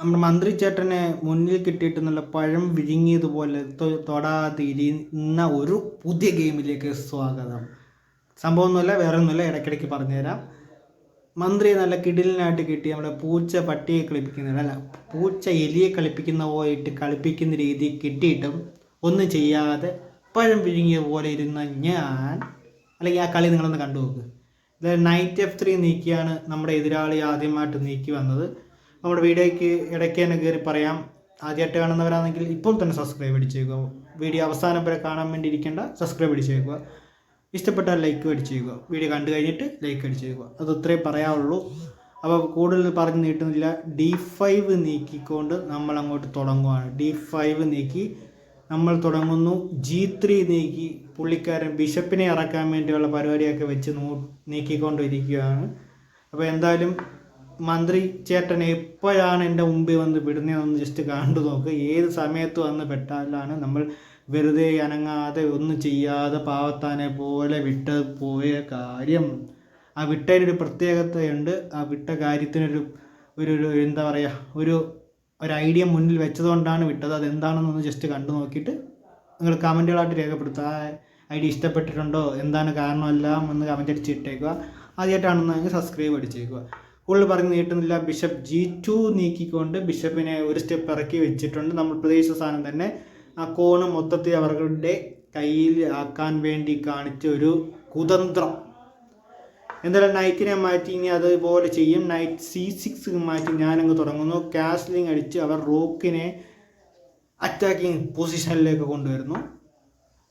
നമ്മുടെ മന്ത്രി ചേട്ടനെ മുന്നിൽ നല്ല പഴം വിഴുങ്ങിയതുപോലെ തൊടാതെ ഇരിയുന്ന ഒരു പുതിയ ഗെയിമിലേക്ക് സ്വാഗതം. സംഭവമൊന്നുമില്ല വേറെ ഒന്നുമില്ല ഇടയ്ക്കിടയ്ക്ക് പറഞ്ഞുതരാം. മന്ത്രി നല്ല കിടിലിനായിട്ട് കിട്ടി നമ്മുടെ പൂച്ച പട്ടിയെ കളിപ്പിക്കുന്ന അല്ല പൂച്ച എലിയെ കളിപ്പിക്കുന്ന പോയിട്ട് കളിപ്പിക്കുന്ന രീതി കിട്ടിയിട്ടും ഒന്നും ചെയ്യാതെ പഴം വിഴുങ്ങിയ പോലെ ഇരുന്ന ഞാൻ അല്ലെങ്കിൽ ആ കളി നിങ്ങളൊന്ന് കണ്ടു നോക്ക് നൈറ്റ് എഫ് ത്രീ നീക്കിയാണ് നമ്മുടെ എതിരാളി ആദ്യമായിട്ട് നീക്കി വന്നത്. നമ്മുടെ വീഡിയോയ്ക്ക് ഇടയ്ക്ക് തന്നെ കയറി പറയാം. ആദ്യമായിട്ട് കാണുന്നവരാണെങ്കിൽ ഇപ്പോൾ തന്നെ സബ്സ്ക്രൈബ് അടിച്ചേക്കുക. വീഡിയോ അവസാനം വരെ കാണാൻ വേണ്ടി ഇരിക്കേണ്ട സബ്സ്ക്രൈബ് അടിച്ചേക്കുക. ഇഷ്ടപ്പെട്ടാൽ ലൈക്ക് അടിച്ചേക്കുക. വീഡിയോ കണ്ടു കഴിഞ്ഞിട്ട് ലൈക്ക് അടിച്ചേക്കുക. അത് ഇത്രയും പറയാവുള്ളൂ. അപ്പോൾ കൂടുതൽ പറഞ്ഞ് നീട്ടുന്നില്ല. ഡി ഫൈവ് നീക്കിക്കൊണ്ട് നമ്മൾ അങ്ങോട്ട് തുടങ്ങുവാണ്. ഡി ഫൈവ് നീക്കി നമ്മൾ തുടങ്ങുന്നു. ജി ത്രീ നീക്കി പുള്ളിക്കാരൻ ബിഷപ്പിനെ ഇറക്കാൻ വേണ്ടിയുള്ള പരിപാടിയൊക്കെ വെച്ച് നോ നീക്കിക്കൊണ്ടിരിക്കുകയാണ്. അപ്പോൾ എന്തായാലും മന്ത്രി ചേട്ടൻ എപ്പോഴാണ് എന്റെ മുമ്പിൽ വന്ന് വിടുന്നതെന്ന് ജസ്റ്റ് കണ്ടു നോക്കുക ഏത് സമയത്ത് വന്ന് പെട്ടാലാണ് നമ്മൾ വെറുതെ അനങ്ങാതെ ഒന്നും ചെയ്യാതെ പാവത്താനെ പോലെ വിട്ട് പോയ കാര്യം. ആ വിട്ടതിനൊരു പ്രത്യേകതയുണ്ട്. ആ വിട്ട കാര്യത്തിനൊരു ഒരു ഒരു എന്താ പറയുക ഒരു ഒരു ഐഡിയ മുന്നിൽ വെച്ചതുകൊണ്ടാണ് വിട്ടത്. അതെന്താണെന്നൊന്ന് ജസ്റ്റ് കണ്ടു നോക്കിയിട്ട് നിങ്ങൾ കമന്റുകളായിട്ട് രേഖപ്പെടുത്തുക. ആ ഐഡിയ ഇഷ്ടപ്പെട്ടിട്ടുണ്ടോ? എന്താണ് കാരണമെല്ലാം ഒന്ന് കമന്റ് അടിച്ചിട്ടേക്കുക. ആദ്യമായിട്ടാണെന്ന് സബ്സ്ക്രൈബ് അടിച്ചേക്കുക. കൂടുതൽ പറഞ്ഞ് നീട്ടുന്നില്ല. ബിഷപ്പ് ജി ടു നീക്കിക്കൊണ്ട് ബിഷപ്പിനെ ഒരു സ്റ്റെപ്പ് ഇറക്കി വെച്ചിട്ടുണ്ട്. നമ്മൾ പ്രതീക്ഷിച്ച സാധനം തന്നെ ആ കോണ് മൊത്തത്തിൽ അവരുടെ കയ്യിൽ ആക്കാൻ വേണ്ടി കാണിച്ച ഒരു കുതന്ത്രം. എന്തായാലും നൈറ്റിനെ മാറ്റി ഇനി അതുപോലെ ചെയ്യും. നൈറ്റ് സി സിക്സ് മാറ്റി ഞാനങ്ങ് തുടങ്ങുന്നു. കാസ്ലിംഗ് അടിച്ച് അവർ റോക്കിനെ അറ്റാക്കിങ് പൊസിഷനിലേക്ക് കൊണ്ടുവരുന്നു.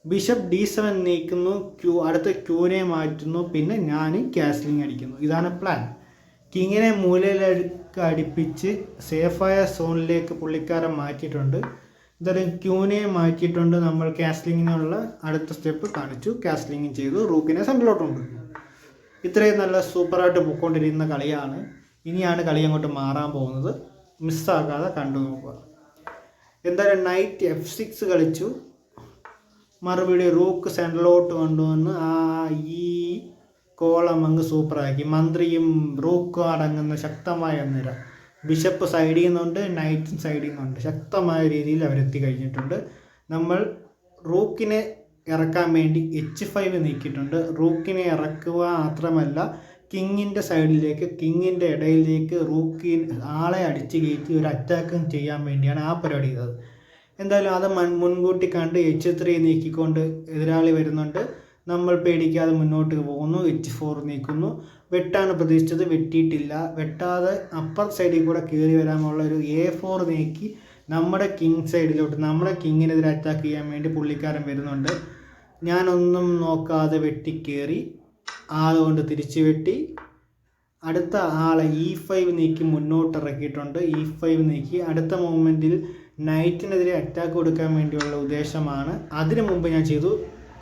ബിഷപ്പ് ഡി സെവൻ നീക്കുന്നു. ക്യൂ അടുത്ത ക്യൂനെ മാറ്റുന്നു. പിന്നെ ഞാൻ കാസ്ലിംഗ് അടിക്കുന്നു. ഇതാണ് പ്ലാൻ കിങ്ങിനെ മൂലയിലേക്ക് അടുപ്പിച്ച് സേഫായ സോണിലേക്ക് പുള്ളിക്കാരൻ മാറ്റിയിട്ടുണ്ട്. എന്തായാലും ക്യൂനെ മാറ്റിയിട്ടുണ്ട്. നമ്മൾ കാസ്ലിങ്ങിനുള്ള അടുത്ത സ്റ്റെപ്പ് കാണിച്ചു. കാസ്ലിംഗ് ചെയ്തു. റൂക്കിനെ സെൻട്രലോട്ടുണ്ട് ഇത്രയും നല്ല സൂപ്പറായിട്ട് പോയിക്കൊണ്ടിരിക്കുന്ന കളിയാണ്. ഇനിയാണ് കളി അങ്ങോട്ട് മാറാൻ പോകുന്നത്. മിസ്സാക്കാതെ കണ്ടു നോക്കുക. എന്തായാലും നൈറ്റ് എഫ് സിക്സ് കളിച്ചു. മറുപടി റൂക്ക് സെൻട്രലോട്ട് കൊണ്ടുവന്ന് ആ ഈ കോളം അങ്ങ് സൂപ്പറാക്കി. മന്ത്രിയും റൂക്കും അടങ്ങുന്ന ശക്തമായ നിര. ബിഷപ്പ് സൈഡിൽ നിന്നുണ്ട് നൈറ്റും സൈഡിൽ നിന്നുണ്ട് ശക്തമായ രീതിയിൽ അവരെത്തി കഴിഞ്ഞിട്ടുണ്ട്. നമ്മൾ റൂക്കിനെ ഇറക്കാൻ വേണ്ടി എച്ച് ഫൈവ് നീക്കിയിട്ടുണ്ട്. റൂക്കിനെ ഇറക്കുക മാത്രമല്ല കിങ്ങിന്റെ സൈഡിലേക്ക് കിങ്ങിന്റെ ഇടയിലേക്ക് റൂക്കി ആളെ അടിച്ച് കയറ്റി ഒരു അറ്റാക്കും ചെയ്യാൻ വേണ്ടിയാണ് ആ പരിപാടി ചെയ്തത്. എന്തായാലും അത് മുൻകൂട്ടി കണ്ട് എച്ച് ത്രീ നീക്കിക്കൊണ്ട് എതിരാളി വരുന്നുണ്ട്. നമ്മൾ പേടിക്കാതെ മുന്നോട്ട് പോകുന്നു എച്ച് ഫോർ നീക്കുന്നു. വെട്ടാണ് പ്രതീക്ഷിച്ചത് വെട്ടിയിട്ടില്ല. വെട്ടാതെ അപ്പർ സൈഡിൽ കൂടെ കയറി വരാനുള്ള ഒരു എ ഫോർ നീക്കി നമ്മുടെ കിങ് സൈഡിലോട്ട് നമ്മുടെ കിങ്ങിനെതിരെ അറ്റാക്ക് ചെയ്യാൻ വേണ്ടി പുള്ളിക്കാരൻ വരുന്നുണ്ട്. ഞാനൊന്നും നോക്കാതെ വെട്ടിക്കേറി ആളുകൊണ്ട് തിരിച്ചു വെട്ടി. അടുത്ത ആളെ ഇ ഫൈവ് നീക്കി മുന്നോട്ട് ഇറക്കിയിട്ടുണ്ട് ഇ ഫൈവ് നീക്കി അടുത്ത മൂമെന്റിൽ നൈറ്റിനെതിരെ അറ്റാക്ക് കൊടുക്കാൻ വേണ്ടിയുള്ള ഉദ്ദേശമാണ്. അതിനു മുമ്പ് ഞാൻ ചെയ്തു.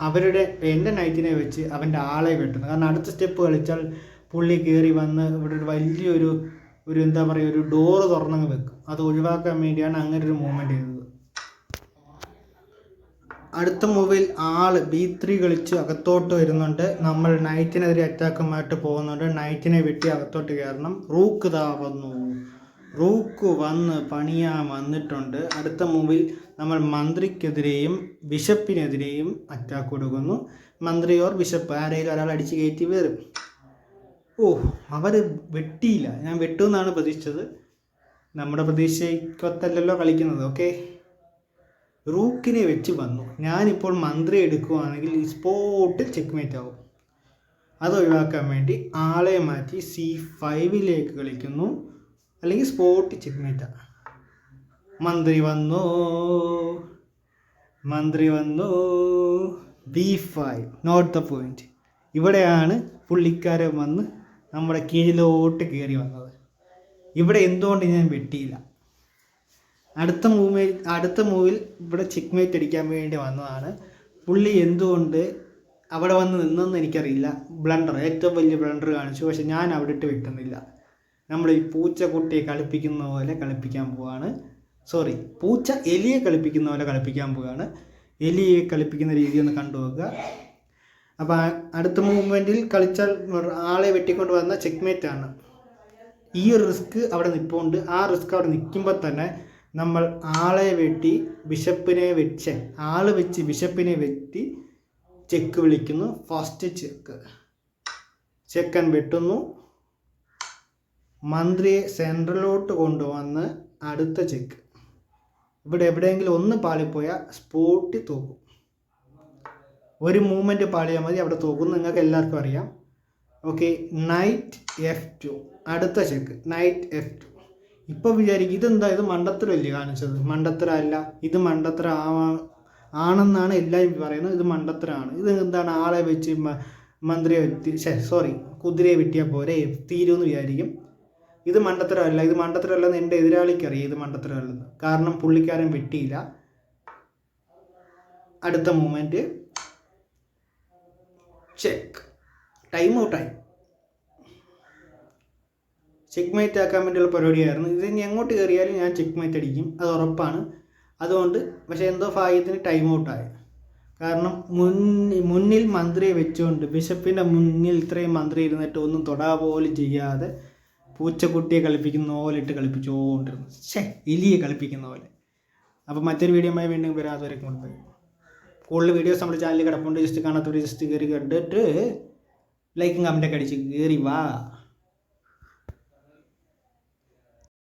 അവരുടെ എന്റെ നൈറ്റിനെ വെച്ച് അവന്റെ ആളെ വെട്ടുന്നു. കാരണം അടുത്ത സ്റ്റെപ്പ് കളിച്ചാൽ പുള്ളി കയറി വന്ന് ഇവിടെ ഒരു വലിയൊരു ഒരു എന്താ പറയുക ഒരു ഡോറ് തുറന്നങ്ങ് വെക്കും. അത് ഒഴിവാക്കാൻ വേണ്ടിയാണ് അങ്ങനെ ഒരു മൂവ്മെന്റ് ചെയ്തത്. അടുത്ത മൂവിൽ ആൾ ബി ത്രീ കളിച്ച് അകത്തോട്ട് വരുന്നുണ്ട്. നമ്മൾ നൈറ്റിനെതിരെ അറ്റാക്കുമായിട്ട് പോകുന്നുണ്ട്. നൈറ്റിനെ വെട്ടി അകത്തോട്ട് കയറണം. റൂക്ക് താ വന്നു. റൂക്ക് വന്ന് പണിയാൻ വന്നിട്ടുണ്ട്. അടുത്ത മൂവിൽ നമ്മൾ മന്ത്രിക്കെതിരെയും ബിഷപ്പിനെതിരെയും അറ്റാക്ക് കൊടുക്കുന്നു. മന്ത്രിയോർ ബിഷപ്പ് ആരെയും ഒരാൾ അടിച്ച് കയറ്റി വരും ഓ അവർ വെട്ടിയില്ല. ഞാൻ വെട്ടുമെന്നാണ് പ്രതീക്ഷിച്ചത്. നമ്മുടെ പ്രതീക്ഷയ്ക്കൊത്തല്ലല്ലോ കളിക്കുന്നത്. ഓക്കെ റൂക്കിനെ വെച്ച് വന്നു. ഞാനിപ്പോൾ മന്ത്രി എടുക്കുവാണെങ്കിൽ സ്പോട്ട് സ്പോട്ടിൽ ചെക്ക്മേറ്റ് ആവും. അത് ഒഴിവാക്കാൻ വേണ്ടി ആളെ മാറ്റി സി ഫൈവിലേക്ക് കളിക്കുന്നു. അല്ലെങ്കിൽ സ്പോട്ട് ചെക്ക്മേറ്റാ മന്ത്രി വന്നു. മന്ത്രി വന്നു. B five note the point ഇവിടെയാണ് പുള്ളിക്കാരൻ വന്ന് നമ്മുടെ കീഴിലോട്ട് കയറി വന്നത്. ഇവിടെ എന്തുകൊണ്ട് ഞാൻ വെട്ടിയില്ല? അടുത്ത മൂവിൽ അടുത്ത മൂവിൽ ഇവിടെ ചെക്ക്മേറ്റ് അടിക്കാൻ വേണ്ടി വന്നതാണ്. പുള്ളി എന്തുകൊണ്ട് അവിടെ വന്ന് നിന്നെന്ന് എനിക്കറിയില്ല. ബ്ലണ്ടർ ഏറ്റവും വലിയ ബ്ലണ്ടർ കാണിച്ചു. പക്ഷെ ഞാൻ അവിടെ ഇട്ട് വെട്ടുന്നില്ല. നമ്മൾ ഈ പൂച്ചക്കുട്ടിയെ കളിപ്പിക്കുന്ന പോലെ കളിപ്പിക്കാൻ പോവാണ്. സോറി പൂച്ച എലിയെ കളിപ്പിക്കുന്ന പോലെ കളിപ്പിക്കാൻ പോവുകയാണ്. എലിയെ കളിപ്പിക്കുന്ന രീതി ഒന്ന് കണ്ടു നോക്കുക. അപ്പോൾ അടുത്ത മൂവ്മെന്റിൽ കളിച്ചാൽ ആളെ വെട്ടിക്കൊണ്ട് വന്ന ചെക്ക്മേറ്റ് ആണ്. ഈ ഒരു റിസ്ക് അവിടെ നിൽപ്പുണ്ട് ആ റിസ്ക് അവിടെ നിൽക്കുമ്പോൾ തന്നെ നമ്മൾ ആളെ വെട്ടി ബിഷപ്പിനെ വെച്ച് ആൾ വെച്ച് ബിഷപ്പിനെ വെട്ടി ചെക്ക് വിളിക്കുന്നു. ഫസ്റ്റ് ചെക്ക് ചെക്കൻ വെട്ടുന്നു. മന്ത്രിയെ സെൻട്രലോട്ട് കൊണ്ടുവന്ന് അടുത്ത ചെക്ക് ഇവിടെ എവിടെയെങ്കിലും ഒന്ന് പാളിപ്പോയാൽ സ്പോട്ടിൽ തോക്കും. ഒരു മൂവ്മെന്റ് പാളിയാൽ മതി അവിടെ തോക്കും. നിങ്ങൾക്ക് എല്ലാവർക്കും അറിയാം. ഓക്കെ നൈറ്റ് എഫ് ടു അടുത്ത ചെക്ക് നൈറ്റ് എഫ് ടു ഇപ്പോൾ വിചാരിക്കും ഇതെന്താ? ഇത് മണ്ടത്തരല്ലേ കാണിച്ചത്? മണ്ടത്തരമല്ല ഇത് മണ്ടത്തര ആണെന്നാണ് എല്ലാവരും പറയുന്നത്. ഇത് മണ്ടത്തരമാണ്. ഇത് എന്താണ്? ആളെ വെച്ച് മന്ത്രിയെ വെട്ടി സോറി കുതിരയെ വെട്ടിയാൽ പോരെ? തീരുമെന്ന് വിചാരിക്കും. ഇത് മണ്ടത്തരമല്ല ഇത് മണ്ടത്തരമല്ലെന്ന് എന്റെ എതിരാളിക്ക് അറിയാം ഇത് മണ്ടത്തരമല്ലെന്ന്. കാരണം പുള്ളിക്കാരൻ വെട്ടിയില്ല. അടുത്ത മൂമെന്റ് ചെക്ക് ടൈം ഔട്ടായി ചെക്ക് മേറ്റ് ആക്കാൻ വേണ്ടിയുള്ള പരിപാടിയായിരുന്നു. ഇത് ഇനി എങ്ങോട്ട് കയറിയാലും ഞാൻ ചെക്ക് മേറ്റ് അടിക്കും. അത് ഉറപ്പാണ്. അതുകൊണ്ട് പക്ഷേ എന്തോ ഭാഗ്യത്തിന് ടൈം ഔട്ടായി കാരണം മുന്നിൽ മുന്നിൽ മന്ത്രിയെ വെച്ചുകൊണ്ട് ബിഷപ്പിന്റെ മുന്നിൽ ഇത്രയും മന്ത്രി ഇരുന്നിട്ട് ഒന്നും തൊടാ പോലും ചെയ്യാതെ പൂച്ചക്കുട്ടിയെ കളിപ്പിക്കുന്ന പോലെ ഇട്ട് കളിപ്പിച്ചുകൊണ്ടിരുന്നു ഷേ എലിയെ കളിപ്പിക്കുന്ന പോലെ. അപ്പോൾ മറ്റൊരു വീഡിയോമായി വീണ്ടും വരാത്തവരെ കൊണ്ട് കൂടുതൽ വീഡിയോസ് നമ്മുടെ ചാനലിൽ കിടപ്പുണ്ട്. ജസ്റ്റ് കാണാത്തവർ ജസ്റ്റ് കയറി കണ്ടിട്ട് ലൈക്കും കമന്റൊക്കെ അടിച്ച് കയറി വാ.